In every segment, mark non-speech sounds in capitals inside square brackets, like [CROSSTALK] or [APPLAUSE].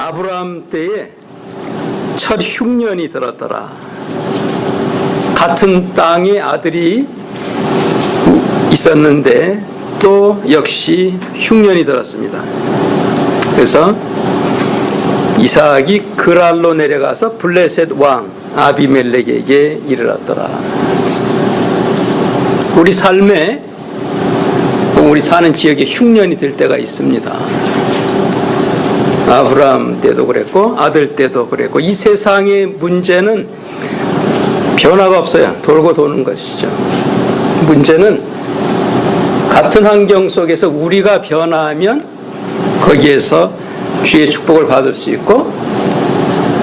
아브라함 때에 첫 흉년이 들었더라. 같은 땅에 아들이 있었는데 또 역시 흉년이 들었습니다. 그래서 이삭이 그랄로 내려가서 블레셋 왕 아비멜렉에게 이르렀더라. 우리 삶에 우리 사는 지역에 흉년이 들 때가 있습니다. 아브라함 때도 그랬고 아들 때도 그랬고 이 세상의 문제는 변화가 없어요. 돌고 도는 것이죠. 문제는 같은 환경 속에서 우리가 변화하면 거기에서 주의 축복을 받을 수 있고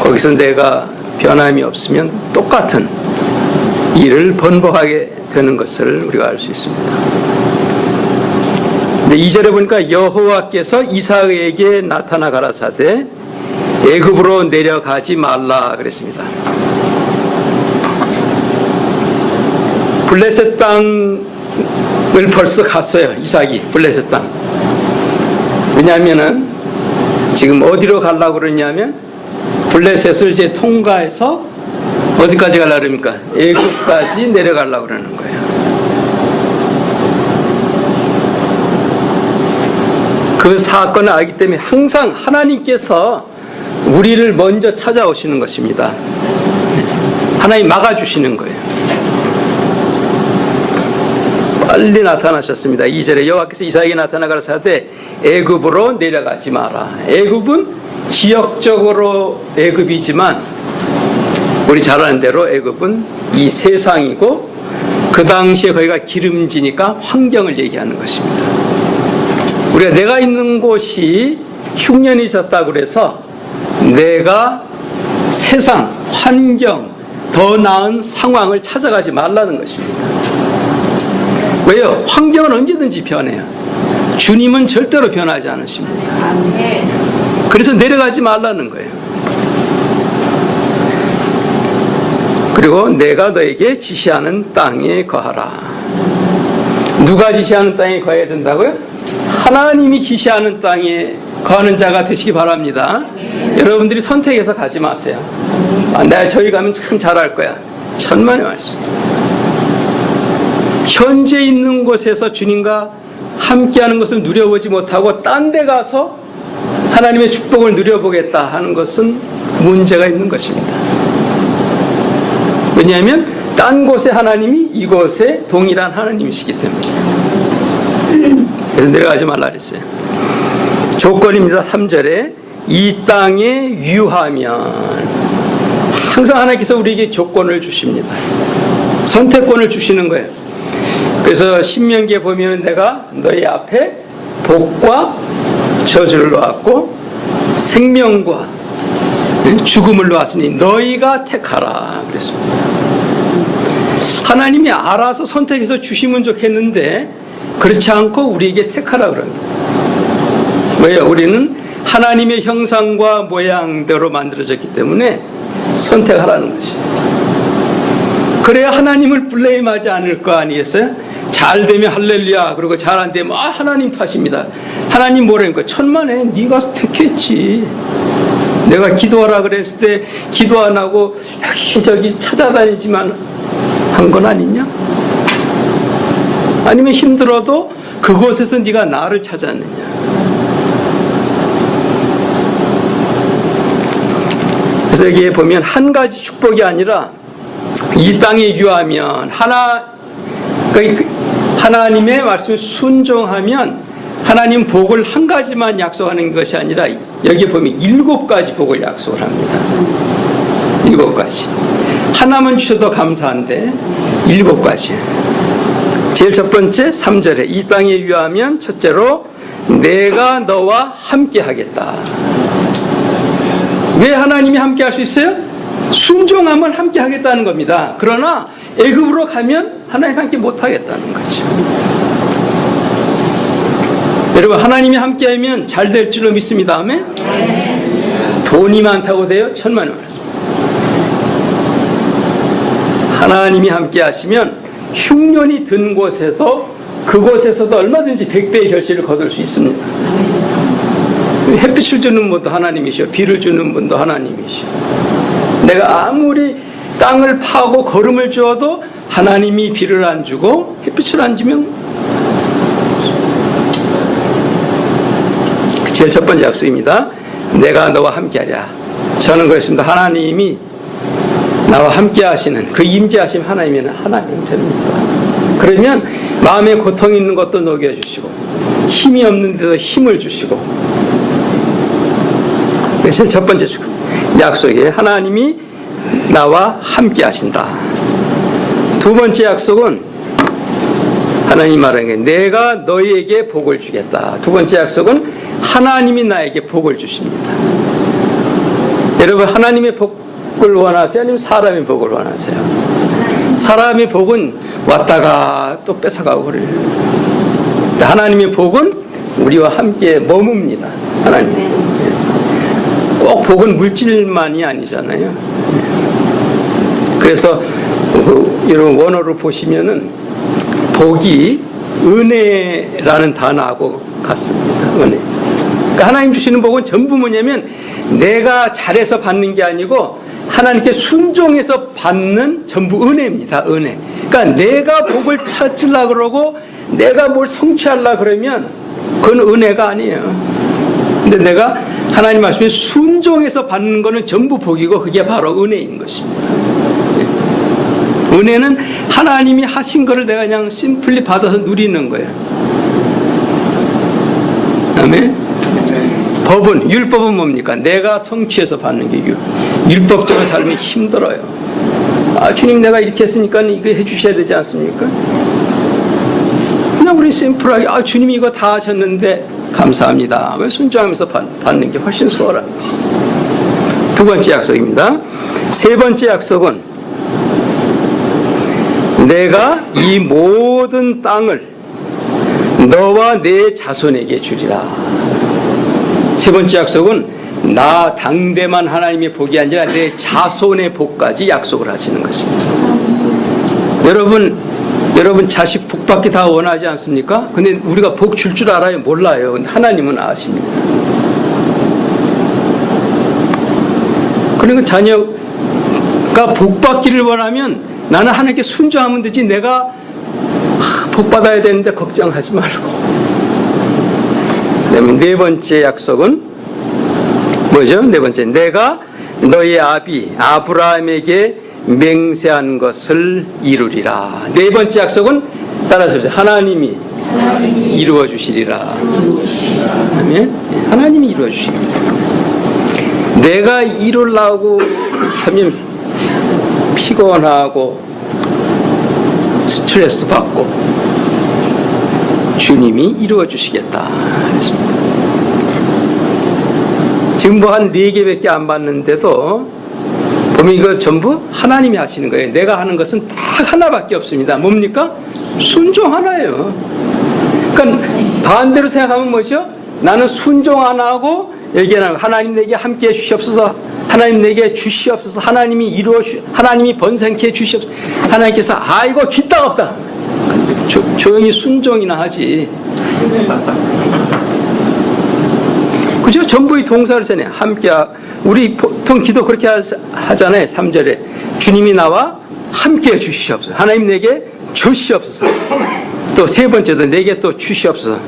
거기서 내가 변함이 없으면 똑같은 일을 번복하게 되는 것을 우리가 알 수 있습니다. 근데 2절에 보니까 여호와께서 이삭에게 나타나 가라사대 애굽으로 내려가지 말라 그랬습니다. 블레셋 땅을 벌써 갔어요. 이삭이 블레셋 땅. 왜냐하면은 지금 어디로 가려고 그러냐면 블레셋을 이제 통과해서 어디까지 가려고 그럽니까? 애굽까지 내려가려고 그러는 거예요. 그 사건을 알기 때문에 항상 하나님께서 우리를 먼저 찾아오시는 것입니다. 하나님 막아주시는 거예요. 빨리 나타나셨습니다. 2절에 여호와께서 이삭에게 나타나 가라사 대 애굽으로 내려가지 마라. 애굽은 지역적으로 애굽이지만 우리 잘 아는 대로 애굽은 이 세상이고 그 당시에 거기가 기름지니까 환경을 얘기하는 것입니다. 우리가 내가 있는 곳이 흉년이 있었다 그래서 내가 세상 환경 더 나은 상황을 찾아가지 말라는 것입니다. 왜요? 환경은 언제든지 변해요. 주님은 절대로 변하지 않으십니다. 그래서 내려가지 말라는 거예요. 그리고 내가 너에게 지시하는 땅에 거하라. 누가 지시하는 땅에 거해야 된다고요? 하나님이 지시하는 땅에 거하는 자가 되시기 바랍니다. 여러분들이 선택해서 가지 마세요. 아, 내가 저기 가면 참 잘할 거야. 천만의 말씀. 현재 있는 곳에서 주님과 함께하는 것을 누려보지 못하고 딴 데 가서 하나님의 축복을 누려보겠다 하는 것은 문제가 있는 것입니다. 왜냐하면 딴 곳에 하나님이 이곳에 동일한 하나님이시기 때문에. 그래서 내려가지 말라 그랬어요. 조건입니다. 3절에 이 땅에 유하면 항상 하나님께서 우리에게 조건을 주십니다. 선택권을 주시는 거예요. 그래서 신명기에 보면 내가 너희 앞에 복과 저주를 놓았고 생명과 죽음을 놓았으니 너희가 택하라 그랬습니다. 하나님이 알아서 선택해서 주시면 좋겠는데 그렇지 않고 우리에게 택하라 그럽니다. 왜요? 우리는 하나님의 형상과 모양대로 만들어졌기 때문에 선택하라는 것이에요. 그래야 하나님을 블레임하지 않을 거 아니겠어요? 잘 되면 할렐루야 그리고 잘 안 되면 아 하나님 탓입니다. 하나님 뭐라니까 천만에 네가 택했지. 내가 기도하라 그랬을 때 기도 안 하고 여기저기 찾아다니지만 한 건 아니냐? 아니면 힘들어도 그곳에서 네가 나를 찾았느냐? 그래서 여기에 보면 한 가지 축복이 아니라 이 땅에 유하면 하나 그 하나님의 말씀에 순종하면 하나님 복을 한 가지만 약속하는 것이 아니라 여기 보면 일곱 가지 복을 약속을 합니다. 일곱 가지. 하나만 주셔도 감사한데 일곱 가지. 제일 첫 번째 3절에 이 땅에 유하면 첫째로 내가 너와 함께 하겠다. 왜 하나님이 함께 할 수 있어요? 순종하면 함께 하겠다는 겁니다. 그러나 애굽으로 가면 하나님 함께 못 하겠다는 거죠. 여러분 하나님이 함께하면 잘 될 줄로 믿습니다. 아멘. 돈이 많다고 돼요? 천만이 많습니다. 하나님이 함께 하시면 흉년이 든 곳에서 그곳에서도 얼마든지 백배의 결실을 거둘 수 있습니다. 햇빛을 주는 분도 하나님이시오. 비를 주는 분도 하나님이시오. 내가 아무리 땅을 파고 걸음을 주어도 하나님이 비를 안 주고 햇빛을 안 주면 제일 첫 번째 약속입니다. 내가 너와 함께하랴. 저는 그렇습니다. 하나님이 나와 함께 하시는 그 임재하심 하나님은 하나님 형태입니다. 그러면 마음에 고통 있는 것도 녹여주시고 힘이 없는 데도 힘을 주시고 그래서 첫 번째 약속이 하나님이 나와 함께 하신다. 두 번째 약속은 하나님 말하는 게 내가 너희에게 복을 주겠다. 두 번째 약속은 하나님이 나에게 복을 주십니다. 여러분 하나님의 복 을 원하세요? 아니면 사람의 복을 원하세요? 사람의 복은 왔다가 또 뺏어가고 그래요. 하나님의 복은 우리와 함께 머뭅니다. 하나님. 꼭 복은 물질만이 아니잖아요. 그래서 이런 원어를 보시면은 복이 은혜라는 단어하고 같습니다. 은혜. 그러니까 하나님 주시는 복은 전부 뭐냐면 내가 잘해서 받는 게 아니고 하나님께 순종해서 받는 전부 은혜입니다. 은혜. 그러니까 내가 복을 찾으려 그러고 내가 뭘 성취하려 그러면 그건 은혜가 아니에요. 근데 내가 하나님 말씀에 순종해서 받는 거는 전부 복이고 그게 바로 은혜인 것입니다. 은혜는 하나님이 하신 거를 내가 그냥 심플리 받아서 누리는 거예요. 아멘. 법은 율법은 뭡니까? 내가 성취해서 받는 게 율. 율법적으로 살면 힘들어요. 아 주님 내가 이렇게 했으니까 이거 해주셔야 되지 않습니까? 그냥 우리 심플하게 아 주님 이거 다 하셨는데 감사합니다. 순종하면서 받 는 게 훨씬 수월한 두 번째 약속입니다. 세 번째 약속은 내가 이 모든 땅을 너와 내 자손에게 주리라. 세 번째 약속은 나 당대만 하나님의 복이 아니라 내 자손의 복까지 약속을 하시는 것입니다. 여러분, 여러분 자식 복 받기 다 원하지 않습니까? 근데 우리가 복 줄 줄 알아요? 몰라요. 하나님은 아십니다. 그러니까 자녀가 복 받기를 원하면 나는 하나님께 순종하면 되지 내가 복 받아야 되는데 걱정하지 말고. 그다음에 네 번째 약속은 뭐죠? 네 번째 내가 너희 아비 아브라함에게 맹세한 것을 이루리라. 네 번째 약속은 따라서 하나님이, 하나님이 이루어 주시리라. 아멘. 하나님이 이루어 주시리라. 내가 이루려고 하면 피곤하고 스트레스 받고 주님이 이루어 주시겠다. 지금 뭐 한 네 개밖에 안 받는데도 보면 이거 전부 하나님이 하시는 거예요. 내가 하는 것은 딱 하나밖에 없습니다. 뭡니까? 순종 하나예요. 그러니까 반대로 생각하면 뭐죠? 나는 순종 안 하고 얘기하는 하나님 내게 함께 해 주시옵소서. 하나님 내게 주시옵소서. 하나님이 이루어 주 하나님이 번성케 해 주시옵소서. 하나님께서 아이고 기딱 없다. 조, 조용히 순종이나 하지. 그죠? 전부의 동사를 전에 함께 우리 보통 기도 그렇게 하잖아요. 3절에 주님이 나와 함께 해 주시옵소서. 하나님 내게 주시옵소서. 또 세 번째도 내게 또 주시옵소서.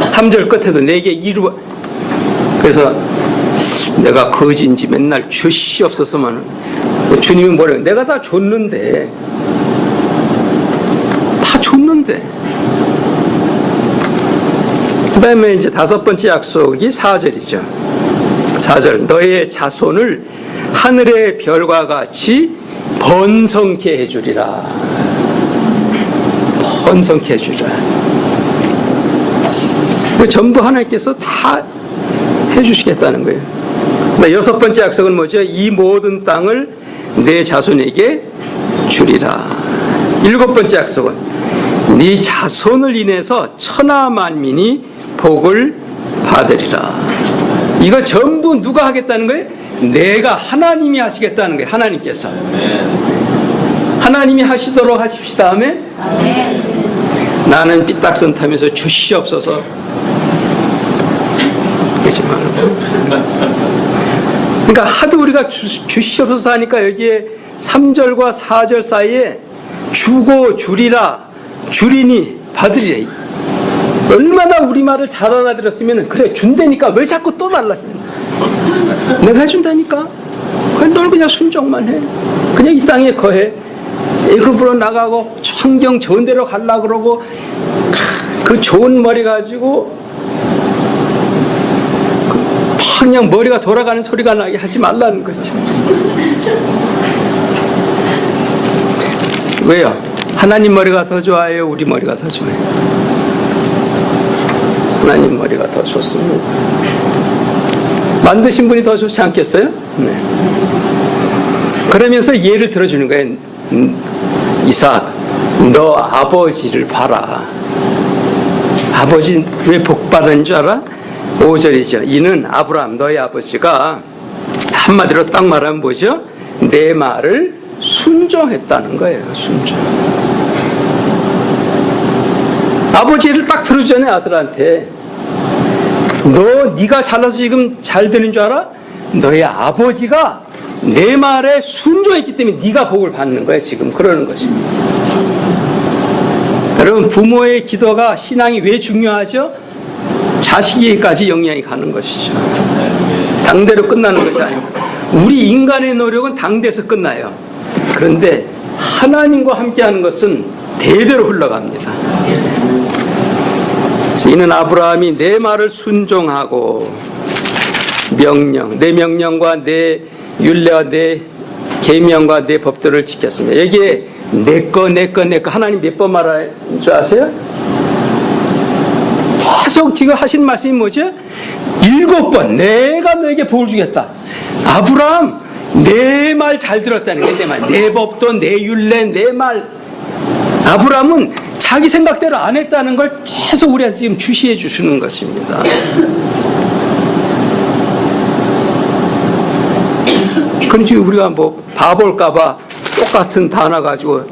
3절 끝에도 내게 이루어 그래서 내가 거지인지 맨날 주시옵소서만 주님이 뭐래요? 내가 다 줬는데 다 줬는데 그 다음에 이제 다섯 번째 약속이 4절이죠. 4절 너의 자손을 하늘의 별과 같이 번성케 해주리라. 번성케 해주리라. 전부 하나님께서 다 해주시겠다는 거예요. 여섯 번째 약속은 뭐죠? 이 모든 땅을 내 자손에게 주리라. 일곱 번째 약속은 네 자손을 인해서 천하 만민이 복을 받으리라. 이거 전부 누가 하겠다는 거예요? 내가 하나님이 하시겠다는 거예요. 하나님께서. 하나님이 하시도록 하십시다. 하면 나는 삐딱선 타면서 주시옵소서. 그러니까 하도 우리가 주, 주시옵소서 하니까 여기에 3절과 4절 사이에 주고 주리라 주리니 받으리라. 얼마나 우리말을 잘 알아들었으면 그래 준다니까 왜 자꾸 또 달라? 내가 해준다니까. 그냥 널 그냥 순종만 해. 그냥 이 땅에 거해. 애굽으로 나가고 환경 좋은 데로 갈라 그러고 그 좋은 머리 가지고 그 그냥 머리가 돌아가는 소리가 나게 하지 말라는 거죠. 왜요? 하나님 머리가 더 좋아요? 우리 머리가 더 좋아요? 하나님 머리가 더 좋습니다. 만드신 분이 더 좋지 않겠어요? 네. 그러면서 예를 들어주는 거예요. 음, 이삭, 너 아버지를 봐라. 아버지 왜 복 받은 줄 알아? 5절이죠. 이는 아브라함 너희 아버지가 한마디로 딱 말하면 뭐죠? 내 말을 순종했다는 거예요. 순종. 아버지를 딱 들어주잖아요 아들한테. 너 네가 잘나서 지금 잘 되는 줄 알아? 너의 아버지가 내 말에 순종했기 때문에 네가 복을 받는 거야 지금 그러는 것입니다. 여러분 부모의 기도가 신앙이 왜 중요하죠? 자식에게까지 영향이 가는 것이죠. 당대로 끝나는 것이 아니고 우리 인간의 노력은 당대에서 끝나요. 그런데 하나님과 함께하는 것은 대대로 흘러갑니다. 이는 아브라함이 내 말을 순종하고 명령, 내 명령과 내 율례와 내 계명과 내 법들을 지켰습니다. 여기에 내 거, 내 거, 내 거 하나님 몇 번 말할 줄 아세요? 계속 지금 하신 말씀이 뭐죠? 일곱 번 내가 너에게 복을 주겠다. 아브라함 내 말 잘 들었다는 거야. 내 말, 내 법도 내 율례, 내 말. 아브라함은 자기 생각대로 안 했다는 걸 계속 우리한테 지금 주시해 주시는 것입니다. 그러지 우리가 뭐 바볼까봐 똑같은 단어 가지고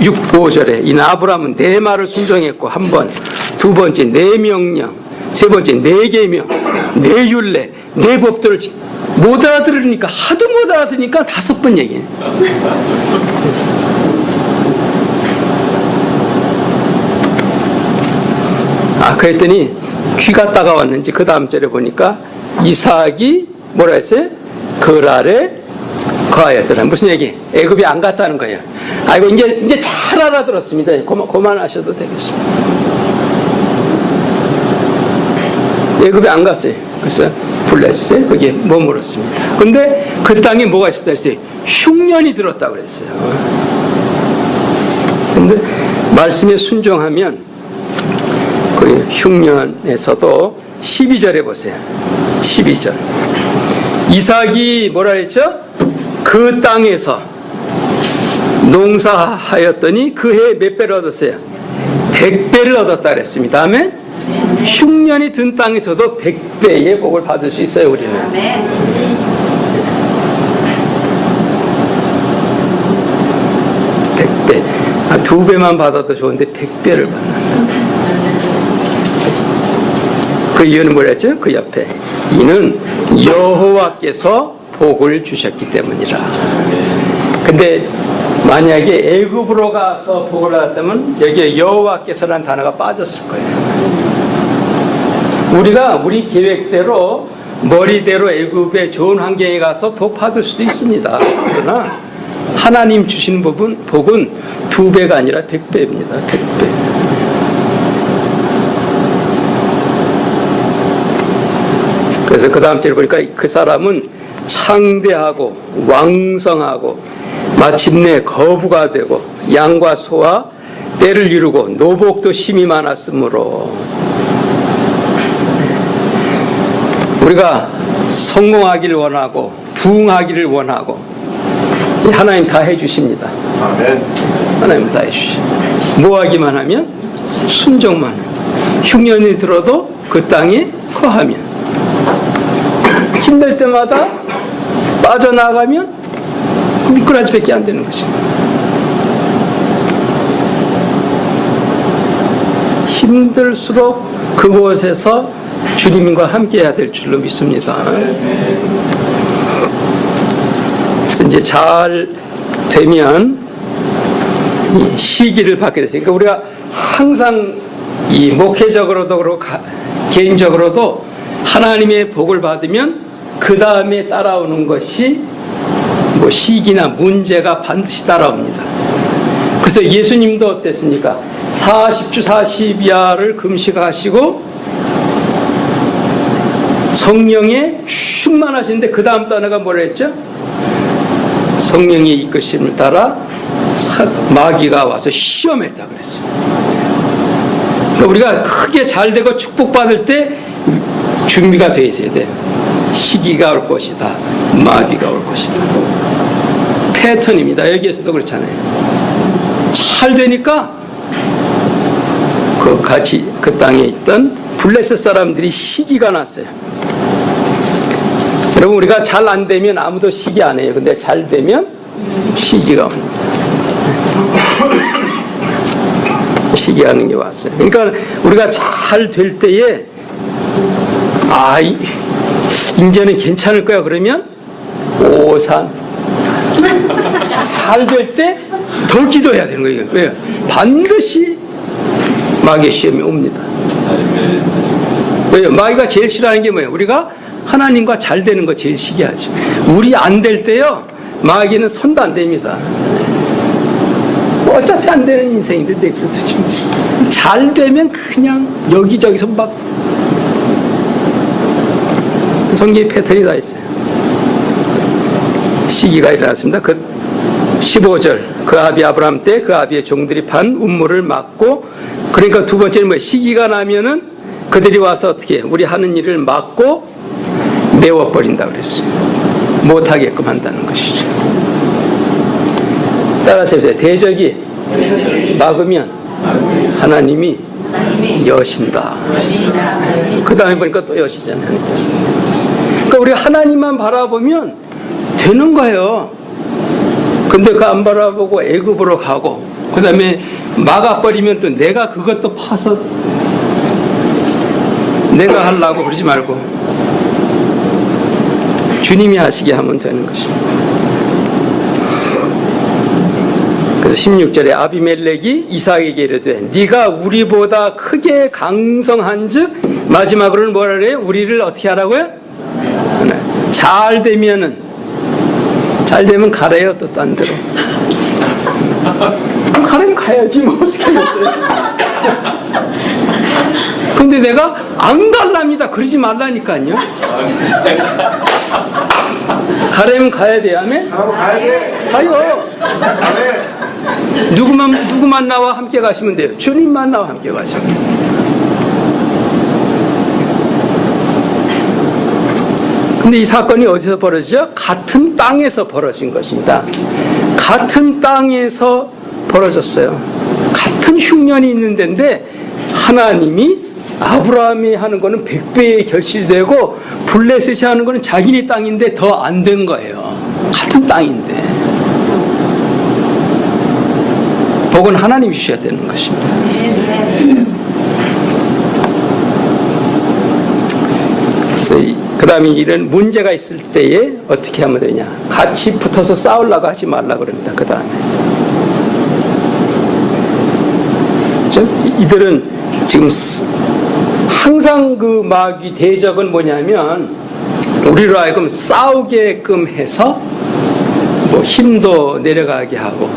6, 5절에 이 아브라함은 내 말을 순종했고 한 번, 두 번째 내 명령, 세 번째 내 계명, 내 율례, 내 법들을 지- 못 알아들으니까 하도 못 알아들으니까 다섯 번 얘기해. 그랬더니 귀가 따가웠는지 그 다음 절에 보니까 이삭이 뭐라 했어요? 그랄에 거하였더라. 무슨 얘기? 애굽이 안 갔다는 거예요. 아이고 이제 이제 잘 알아들었습니다. 그만 그만하셔도 되겠습니다. 애굽에 안 갔어요. 그래서 블레스에 거기에 머물었습니다. 근데 그 땅에 뭐가 있었다 했어요? 흉년이 들었다 그랬어요. 근데 말씀에 순종하면 그 흉년에서도 12절에 보세요. 12절. 이삭이 뭐라 했죠? 그 땅에서 농사하였더니 그 해에 몇 배를 얻었어요? 100배를 얻었다 그랬습니다. 아멘? 흉년이 든 땅에서도 100배의 복을 받을 수 있어요, 우리는. 백배 아, 두 배만 받아도 좋은데 100배를 받는다. 그 이유는 뭐랬죠? 그 옆에. 이는 여호와께서 복을 주셨기 때문이라. 근데 만약에 애굽으로 가서 복을 받았다면 여기에 여호와께서라는 단어가 빠졌을 거예요. 우리가 우리 계획대로 머리대로 애굽의 좋은 환경에 가서 복 받을 수도 있습니다. 그러나 하나님 주신 복은, 복은 두 배가 아니라 백 배입니다. 백 배. 그래서 그 다음 절에 보니까 그 사람은 창대하고 왕성하고 마침내 거부가 되고 양과 소와 때를 이루고 노복도 심이 많았으므로 우리가 성공하기를 원하고 부흥하기를 원하고 하나님 다 해주십니다. 아멘. 하나님 다 해주시. 뭐 하기만 하면 순종만 흉년이 들어도 그 땅에 거하면 힘들 때마다 빠져나가면 미꾸라지밖에 안 되는 것입니다. 힘들수록 그곳에서 주님과 함께해야 될 줄로 믿습니다. 그래서 이제 잘 되면 이 시기를 받게 됐어요. 그러니까 우리가 항상 이 목회적으로도 그렇고 가- 개인적으로도 하나님의 복을 받으면 그 다음에 따라오는 것이 뭐 시기나 문제가 반드시 따라옵니다. 그래서 예수님도 어땠습니까? 40주 40야를 금식하시고 성령에 충만하시는데 그 다음 단어가 뭐라 했죠? 성령의 이끄심을 따라 사- 마귀가 와서 시험했다 그랬어요. 그러니까 우리가 크게 잘 되고 축복받을 때 준비가 돼 있어야 돼. 시기가 올 것이다. 마귀가 올 것이다. 패턴입니다. 여기에서도 그렇잖아요. 잘 되니까 그 같이 그 땅에 있던 블레셋 사람들이 시기가 났어요. 여러분 우리가 잘 안 되면 아무도 시기 안 해요. 근데 잘 되면 시기가 옵니다. [COUGHS] 시기하는 게 왔어요. 그러니까 우리가 잘 될 때에 아 이- 이제는 괜찮을 거야 그러면 오산 잘 될 때 더 기도해야 되는 거예요. 왜요? 반드시 마귀의 시험이 옵니다. 왜요? 마귀가 제일 싫어하는 게 뭐예요? 우리가 하나님과 잘 되는 거 제일 시기하죠. 우리 안 될 때요, 마귀는 손도 안 댑니다. 뭐 어차피 안 되는 인생인데 내버려두죠. 잘 되면 그냥 여기저기서 막 성경의 패턴이 다 있어요. 시기가 일어났습니다. 그 15절 그 아비 아브라함 때 그 아비의 종들이 판 운물을 막고 그러니까 두 번째는 뭐 시기가 나면은 그들이 와서 어떻게? 우리 하는 일을 막고 메워버린다 그랬어요. 못하게끔 한다는 것이죠. 따라서 해보세요. 대적이 막으면 하나님이 여신다. 그 다음에 보니까 또 여시잖아요. 그러니까 우리가 하나님만 바라보면 되는 거예요. 근데 그 안 바라보고 애굽으로 가고 그 다음에 막아버리면 또 내가 그것도 파서 내가 하려고 그러지 말고 주님이 하시게 하면 되는 것입니다. 그래서 16절에 아비멜렉이 이삭에게 이르되 네가 우리보다 크게 강성한즉 마지막으로는 뭐라 그래요? 우리를 어떻게 하라고요? 네. 잘 되면은 잘 되면 가래요 또 딴 데로. 가려면 가야지 뭐 어떻게 하겠어요? 근데 내가 안 갈랍니다. 그러지 말라니까요. 가려면 가야 돼, 아멘? 가야 돼. 가요. 누구만 누구만 나와 함께 가시면 돼요. 주님만 나와 함께 가시면 돼요. 근데 이 사건이 어디서 벌어지죠? 같은 땅에서 벌어진 것입니다. 같은 땅에서 벌어졌어요. 같은 흉년이 있는 데인데 하나님이 아브라함이 하는 거는 100배의 결실되고 블레셋이 하는 거는 자기네 땅인데 더 안 된 거예요. 같은 땅인데. 복은 하나님이 주셔야 되는 것입니다. 그래서 그 다음에 이런 문제가 있을 때에 어떻게 하면 되냐. 같이 붙어서 싸우려고 하지 말라 그럽니다. 그 다음에. 이들은 지금 스- 항상 그 마귀 대적은 뭐냐면 우리로 하여금 싸우게끔 해서 뭐 힘도 내려가게 하고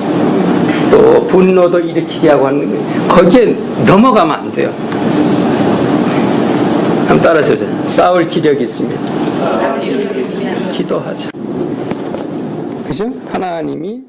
또 분노도 일으키게 하고 하는. 거기에 넘어가면 안 돼요. 한번 따라서 해보세요. 싸울 기력이 있으면 기도하자. 그죠? 하나님이